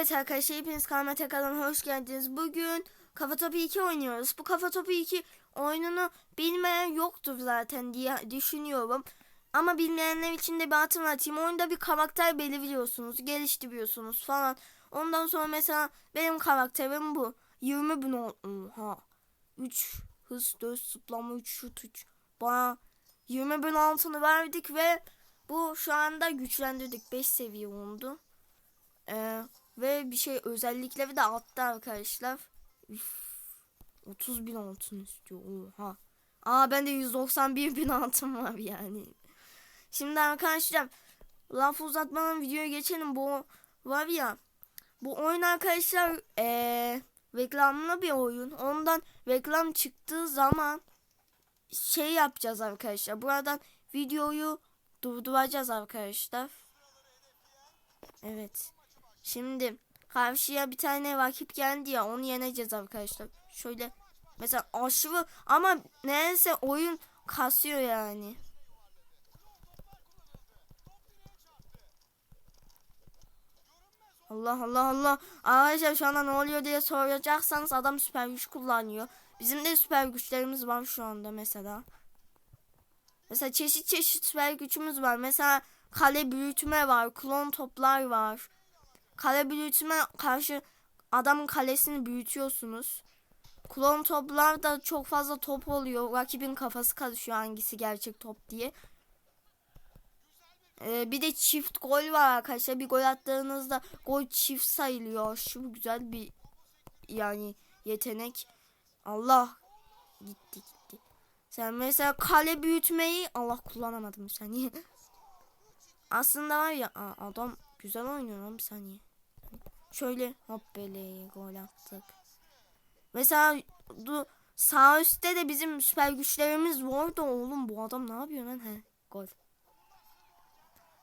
Evet arkadaşlar hepiniz kanalıma tekrardan hoş geldiniz. Bugün Kafa Topu 2 oynuyoruz. Bu Kafa Topu 2 oyununu bilmeyen yoktur zaten diye düşünüyorum. Ama bilmeyenler için de bir hatırlatayım. Oyunda bir karakter belirliyorsunuz, geliştiriyorsunuz falan. Ondan sonra mesela benim karakterim bu. 20 bin Oha. 3 hız, 4 zıplama, 3 şut, 3. Bana 20 bin altını verdik ve bu şu anda güçlendirdik. 5 seviye oldu. Ee, ve bir şey özellikleri de altta arkadaşlar. Üf, 30 bin altın istiyor. Oha. Aa ben de 191 bin altın var yani. Şimdi arkadaşlar laf uzatmadan videoya geçelim. Bu var ya bu oyun arkadaşlar ee, reklamlı bir oyun. Ondan reklam çıktığı zaman şey yapacağız arkadaşlar. Buradan videoyu durduracağız arkadaşlar. Evet. Şimdi karşıya bir tane rakip geldi ya onu yeneceğiz arkadaşlar. Şöyle mesela aşırı ama neyse oyun kasıyor yani. Allah Allah Allah. Arkadaşlar şu anda ne oluyor diye soracaksanız adam süper güç kullanıyor. Bizim de süper güçlerimiz var şu anda mesela. Mesela çeşit çeşit süper gücümüz var. Mesela kale büyütme var, klon toplar var. Kale büyütme karşı adamın kalesini büyütüyorsunuz. Klon toplar da çok fazla top oluyor. Rakibin kafası karışıyor hangisi gerçek top diye. Ee, bir de çift gol var arkadaşlar. Bir gol attığınızda gol çift sayılıyor. Şu güzel bir yani yetenek. Allah gitti gitti. Sen mesela kale büyütmeyi Allah kullanamadım bir saniye. Aslında var ya adam güzel oynuyor bir saniye. Şöyle hop böyle gol attık. Mesela bu sağ üstte de bizim süper güçlerimiz vardı oğlum bu adam ne yapıyor lan he gol.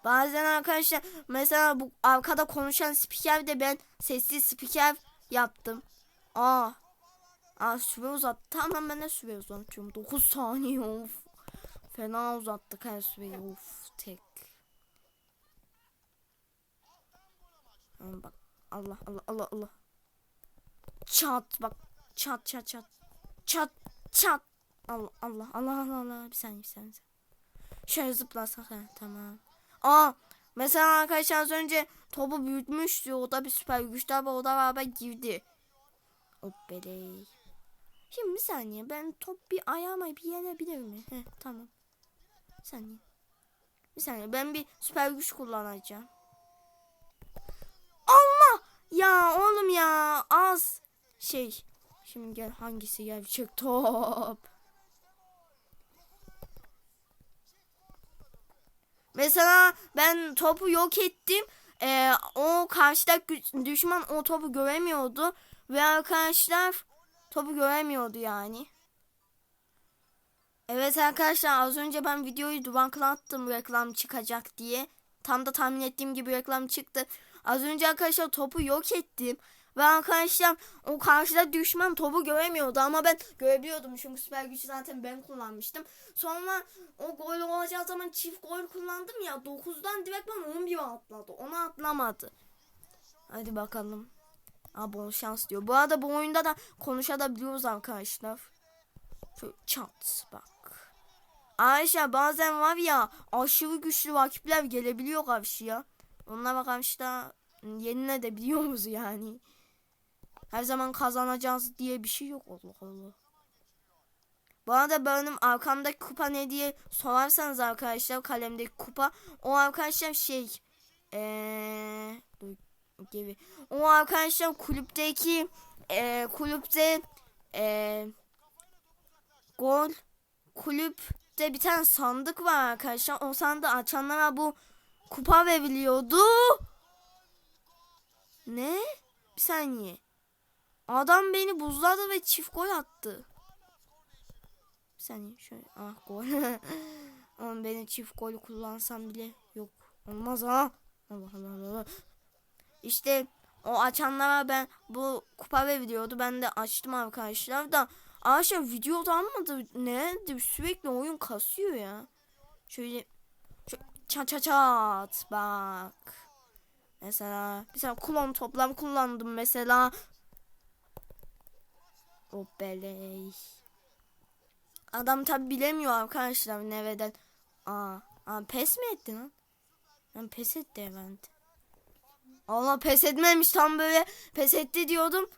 Bazen arkadaşlar mesela bu arkada konuşan spiker de ben sessiz spiker yaptım. Aa. Aa süre uzattı. Tamam ben de süre uzatıyorum. 9 saniye of. Fena uzattık her süreyi of tek. Bak Allah Allah Allah Allah. Çat bak çat çat çat. Çat çat. Allah Allah Allah Allah Allah bir saniye bir saniye. Şöyle zıplasak ha tamam. Aa mesela arkadaşlar az önce topu büyütmüştü. O da bir süper güçler ve o da beraber girdi. Hoppeley. Şimdi bir saniye ben top bir ayağıma bir yenebilir mi? Heh tamam. Bir saniye. Bir saniye ben bir süper güç kullanacağım. Ya oğlum ya az şey. Şimdi gel hangisi gerçek top? Mesela ben topu yok ettim. Ee, o karşıdaki düşman o topu göremiyordu. Ve arkadaşlar topu göremiyordu yani. Evet arkadaşlar az önce ben videoyu duraklattım reklam çıkacak diye. Tam da tahmin ettiğim gibi reklam çıktı. Az önce arkadaşlar topu yok ettim. Ve arkadaşlar o karşıda düşman topu göremiyordu ama ben görebiliyordum çünkü süper gücü zaten ben kullanmıştım. Sonra o gol olacağı zaman çift gol kullandım ya 9'dan direkt ben 11'e atladı. Onu atlamadı. Hadi bakalım. Aa bol şans diyor. Bu arada bu oyunda da konuşabiliyoruz arkadaşlar. Şu çat bak. Ayşe bazen var ya aşırı güçlü rakipler gelebiliyor karşıya. Onlara karşı da yenine de biliyoruz yani. Her zaman kazanacağız diye bir şey yok Allah Allah. Bu arada benim arkamdaki kupa ne diye sorarsanız arkadaşlar kalemdeki kupa o arkadaşlar şey ee, dur gibi. O arkadaşlar kulüpteki e, kulüpte e, gol kulüpte bir tane sandık var arkadaşlar. O sandığı açanlara bu kupa veriliyordu. Ne? Bir saniye. Adam beni buzladı ve çift gol attı. Bir saniye şöyle. Ah gol. Oğlum beni çift gol kullansam bile yok. Olmaz ha. Allah Allah Allah. İşte o açanlara ben bu kupa veriliyordu. Ben de açtım arkadaşlar da. Arkadaşlar videoda almadı. Ne? Sürekli oyun kasıyor ya. Şöyle çat çat çat bak. Mesela mesela kulon toplam kullandım mesela. O beley. Adam tabi bilemiyor arkadaşlar nereden. Aa, aa pes mi etti lan? Ben pes etti evet. Allah pes etmemiş tam böyle pes etti diyordum.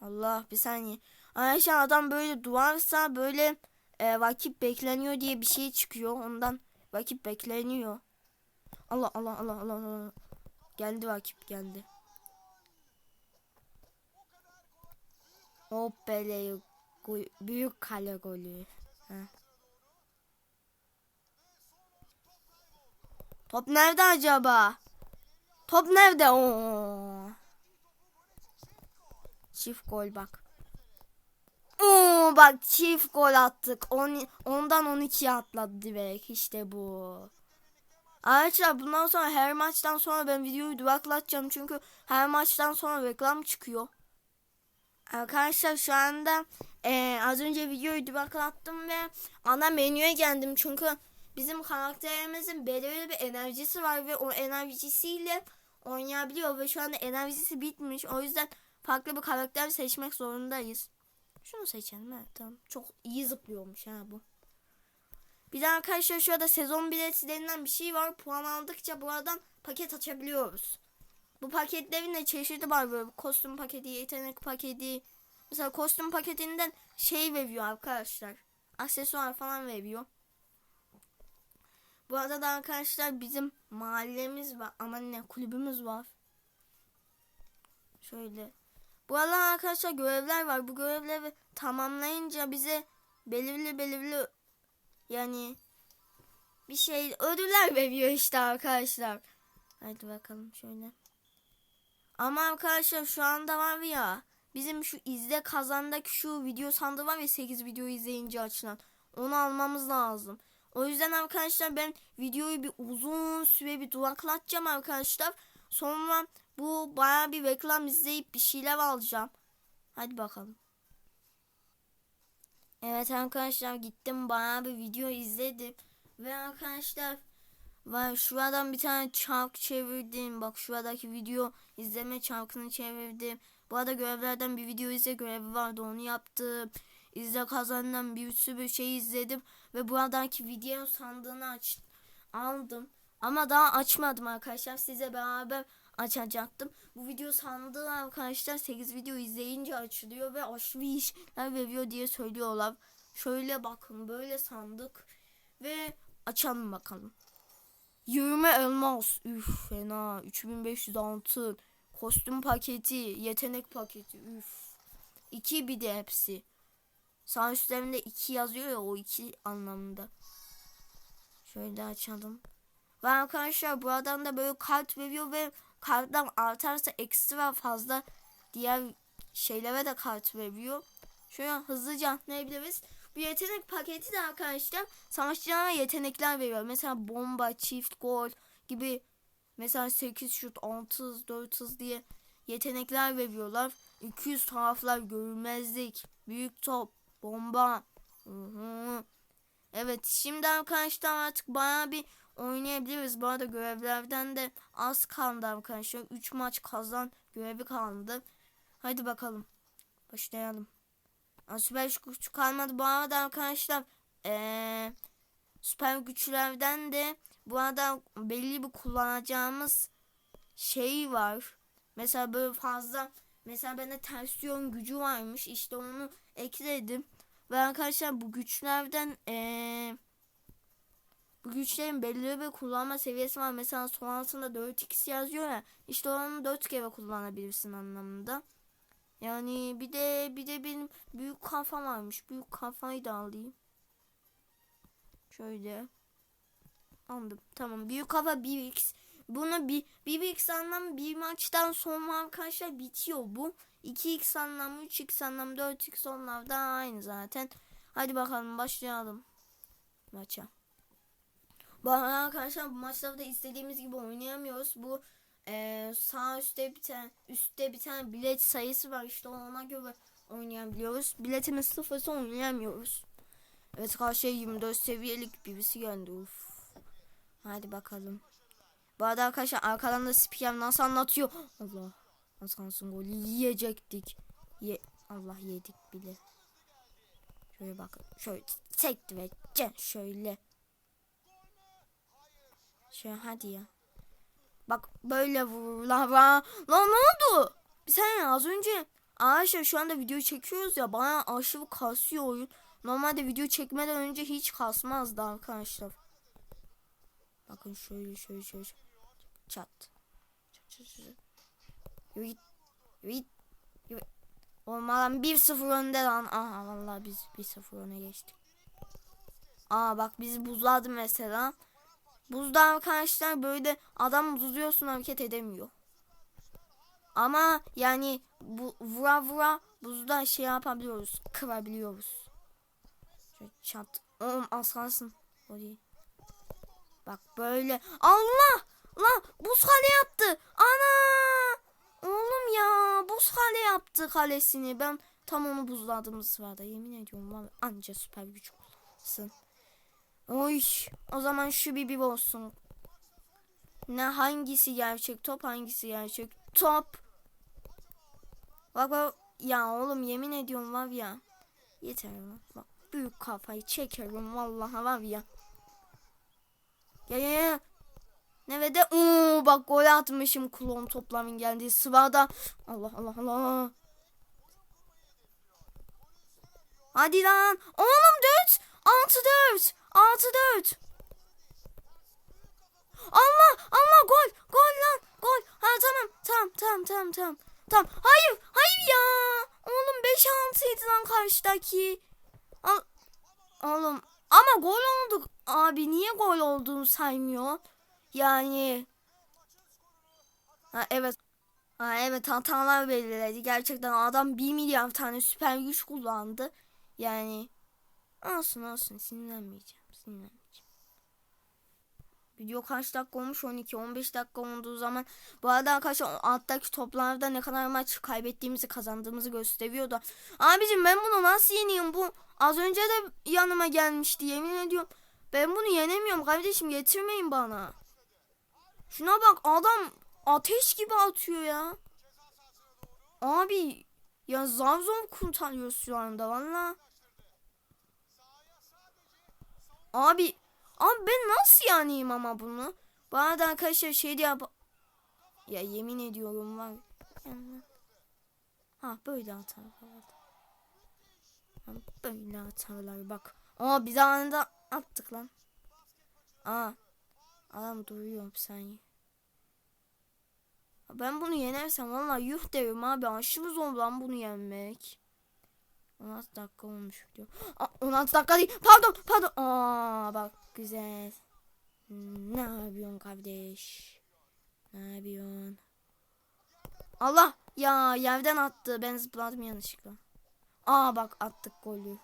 Allah bir saniye. Arkadaşlar adam böyle duvarsa böyle e, vakit bekleniyor diye bir şey çıkıyor. Ondan vakit bekleniyor. Allah Allah Allah Allah Allah. Geldi vakit geldi. Hop böyle büyük kale golü. Heh. Top nerede acaba? Top nerede? Oo. Çift gol bak. Oo bak çift gol attık. On, ondan 12 atladı direkt. İşte bu. Arkadaşlar bundan sonra her maçtan sonra ben videoyu duraklatacağım. Çünkü her maçtan sonra reklam çıkıyor. Arkadaşlar şu anda eee, az önce videoyu duraklattım ve ana menüye geldim. Çünkü bizim karakterimizin belirli bir enerjisi var ve o enerjisiyle oynayabiliyor. Ve şu anda enerjisi bitmiş. O yüzden farklı bir karakter seçmek zorundayız. Şunu seçelim evet tamam. Çok iyi zıplıyormuş ha bu. Bir de arkadaşlar şurada sezon bileti denilen bir şey var. Puan aldıkça buradan paket açabiliyoruz. Bu paketlerin de çeşidi var böyle kostüm paketi, yetenek paketi. Mesela kostüm paketinden şey veriyor arkadaşlar. Aksesuar falan veriyor. Bu arada arkadaşlar bizim mahallemiz var. Aman ne kulübümüz var. Şöyle. Bu arada arkadaşlar görevler var. Bu görevleri tamamlayınca bize belirli belirli yani bir şey ödüller veriyor işte arkadaşlar. Hadi bakalım şöyle. Ama arkadaşlar şu anda var ya bizim şu izle kazandaki şu video sandığı var ya 8 video izleyince açılan. Onu almamız lazım. O yüzden arkadaşlar ben videoyu bir uzun süre bir duraklatacağım arkadaşlar. Sonra bu baya bir reklam izleyip bir şeyler alacağım. Hadi bakalım. Evet arkadaşlar gittim baya bir video izledim. Ve arkadaşlar var şuradan bir tane çark çevirdim. Bak şuradaki video izleme çarkını çevirdim. Bu arada görevlerden bir video izle görevi vardı onu yaptım. İzle kazandan bir sürü şey izledim. Ve buradaki video sandığını aç aldım. Ama daha açmadım arkadaşlar. Size beraber açacaktım. Bu video sandığı arkadaşlar 8 video izleyince açılıyor ve aşırı işler veriyor diye söylüyorlar. Şöyle bakın böyle sandık ve açalım bakalım. 20 elmas. Üf fena. 3500 altın. Kostüm paketi. Yetenek paketi. Üf. 2 bir de hepsi. Sağ üstlerinde 2 yazıyor ya o 2 anlamında. Şöyle açalım. Ve arkadaşlar buradan da böyle kart veriyor ve karttan artarsa ekstra fazla diğer şeylere de kart veriyor. Şöyle hızlıca atlayabiliriz. Bu yetenek paketi de arkadaşlar savaşçılara yetenekler veriyor. Mesela bomba, çift gol gibi mesela 8 şut, 6 hız, 4 hız diye yetenekler veriyorlar. 200 taraflar görünmezlik, büyük top, bomba. Hı hı. Evet şimdi arkadaşlar artık baya bir oynayabiliriz. Bu arada görevlerden de az kaldı arkadaşlar. 3 maç kazan görevi kaldı. Hadi bakalım. Başlayalım. Aa, süper güç kalmadı. Bu arada arkadaşlar ee, süper güçlerden de bu arada belli bir kullanacağımız şey var. Mesela böyle fazla mesela bende ters yön gücü varmış. İşte onu ekledim. Ve arkadaşlar bu güçlerden ee, güçlerin belirli bir kullanma seviyesi var. Mesela sonrasında 4x yazıyor ya. İşte onu 4 kere kullanabilirsin anlamında. Yani bir de bir de benim büyük kafa varmış. Büyük kafayı da alayım. Şöyle. Aldım. Tamam. Büyük kafa 1x. Bunu bir 1x anlamı bir maçtan sonra arkadaşlar bitiyor bu. 2x anlamı 3x anlamı 4x onlar da aynı zaten. Hadi bakalım başlayalım. Maça. Bu arada arkadaşlar bu maçlarda istediğimiz gibi oynayamıyoruz. Bu ee, sağ üstte bir tane üstte bir tane bilet sayısı var işte ona göre oynayabiliyoruz. Biletimiz sıfırsa oynayamıyoruz. Evet karşıya 24 seviyelik birisi geldi. Uf. Hadi bakalım. Bu arada arkadaşlar arkadan da spiker nasıl anlatıyor. Allah. Asansın golü yiyecektik. Ye Allah yedik bile. Şöyle bakın. Şöyle sekti ve şöyle. Şöyle hadi ya. Bak böyle vur la la. Lan ne oldu? Saniye az önce Arkadaşlar şu anda video çekiyoruz ya bana aşırı kasıyor oyun. Normalde video çekmeden önce hiç kasmazdı arkadaşlar. Bakın şöyle şöyle şöyle. Çat. Çat çat çat. Yürü git. Yürü. Olmadan 1-0 önde lan. Aha vallahi biz 1-0 öne geçtik. Aa bak bizi buzladı mesela. Buzda arkadaşlar böyle adam buzluyorsun hareket edemiyor. Ama yani bu vura vura buzda şey yapabiliyoruz. Kırabiliyoruz. Şöyle çat. Oğlum az kalsın. O değil. Bak böyle. Allah! La buz kale yaptı. Ana! Oğlum ya buz kale yaptı kalesini. Ben tam onu buzladığım sırada yemin ediyorum var anca süper güç kullansın. Oy o zaman şu bir olsun. Ne hangisi gerçek top hangisi gerçek top. Bak bak ya oğlum yemin ediyorum var ya. Yeter lan. Bak büyük kafayı çekerim vallahi var ya. Ya ya ya. Ne ve de ooo bak gol atmışım klon toplamın geldiği sırada. Allah Allah Allah. Hadi lan. Oğlum 4. 6 4. 6 4. Allah Allah gol gol lan gol. Ha tamam tamam tamam tamam tamam. Tamam. Hayır hayır ya. Oğlum 5 6 idi lan karşıdaki. Al, oğlum ama gol oldu. Abi niye gol olduğunu saymıyor? Yani ha, evet ha, evet hatalar belirledi. Gerçekten adam 1 milyar tane süper güç kullandı. Yani olsun olsun sinirlenmeyeceğim. Sinirlenmeyeceğim. Video kaç dakika olmuş? 12-15 dakika olduğu zaman. Bu arada arkadaşlar alttaki toplarda ne kadar maç kaybettiğimizi kazandığımızı gösteriyordu. Abicim ben bunu nasıl yeneyim? Bu az önce de yanıma gelmişti yemin ediyorum. Ben bunu yenemiyorum kardeşim getirmeyin bana. Şuna bak adam ateş gibi atıyor ya. Abi ya zar zor kurtarıyor şu anda valla. Abi Abi ben nasıl yanayım ama bunu? Bu arada arkadaşlar şey diye. Ya yemin ediyorum var. Ha böyle atarlar. Ha, böyle atarlar bak. Aa biz anında attık lan. Aa. Adam duruyor saniye. Ben bunu yenersem valla yuh derim abi. Aşırı zor lan bunu yenmek. 16 dakika olmuş diyor. Aa, 16 dakika değil. Pardon pardon. Aa bak güzel. Ne yapıyorsun kardeş? Ne yapıyorsun? Allah ya yerden attı. Ben zıpladım yanlışlıkla. Aa bak attık golü.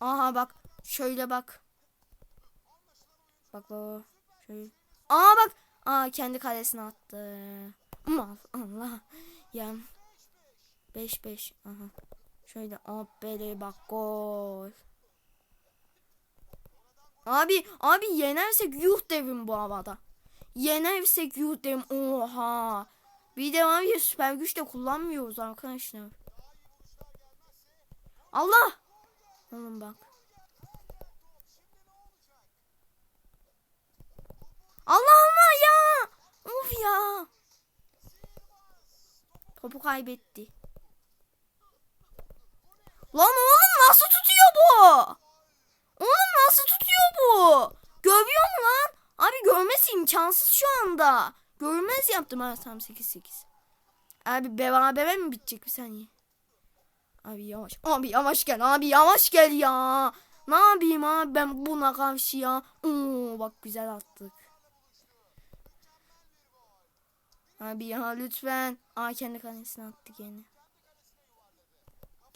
Aha bak şöyle bak. Bak bak. Şöyle. Aa bak. Aa kendi kalesine attı. Mal Allah. Ya 5 5. Aha. Şöyle abbeli bak gol. Abi abi yenersek yuh devim bu havada. Yenersek yuh devim. Oha. Bir de var ya süper güç de kullanmıyoruz arkadaşlar. Allah. Oğlum bak. Allah Allah ya. Of ya. Topu kaybetti. Lan oğlum nasıl tutuyor bu? Oğlum nasıl tutuyor bu? Görüyor mu lan? Abi görmesi imkansız şu anda. Görmez yaptım ha tam 8-8. Abi berabere mi bitecek bir saniye? Abi yavaş. Abi yavaş gel. Abi yavaş gel ya. Ne yapayım abi ben buna karşı ya. Oo, bak güzel attık. Abi ya lütfen. Aa kendi kalesine attı gene.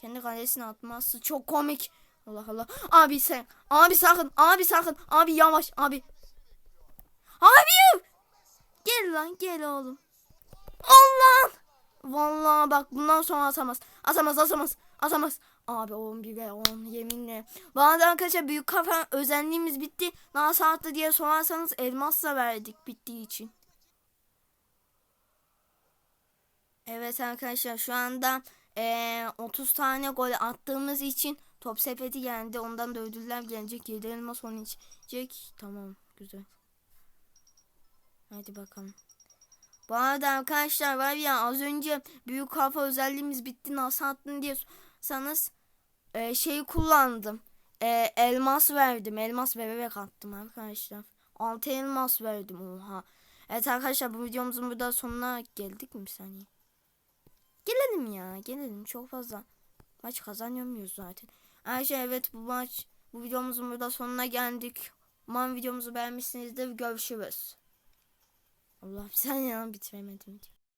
Kendi kalesine atması çok komik. Allah Allah. Abi sen. Abi sakın. Abi sakın. Abi yavaş. Abi. Abi. Gel lan gel oğlum. Allah. Vallahi bak bundan sonra atamaz. Atamaz atamaz. Atamaz. Abi 11'e 10 yeminle. Bu arada arkadaşlar büyük kafa özenliğimiz bitti. Nasıl attı diye sorarsanız elmasla verdik bittiği için. Evet arkadaşlar şu anda eee, 30 tane gol attığımız için top sepeti geldi. Ondan da ödüller gelecek. 7 elmas oynayacak. Tamam güzel. Hadi bakalım. Bu arada arkadaşlar var ya az önce büyük kafa özelliğimiz bitti nasıl attın diye sanız e, şeyi kullandım. E, elmas verdim. Elmas bebek attım arkadaşlar. 6 elmas verdim oha. Evet arkadaşlar bu videomuzun burada sonuna geldik mi saniye? Gelelim ya gelelim çok fazla. Maç kazanamıyoruz zaten. Arkadaşlar evet bu maç bu videomuzun burada sonuna geldik. Umarım videomuzu beğenmişsinizdir. Görüşürüz. Allah bir saniye lan bitiremedim.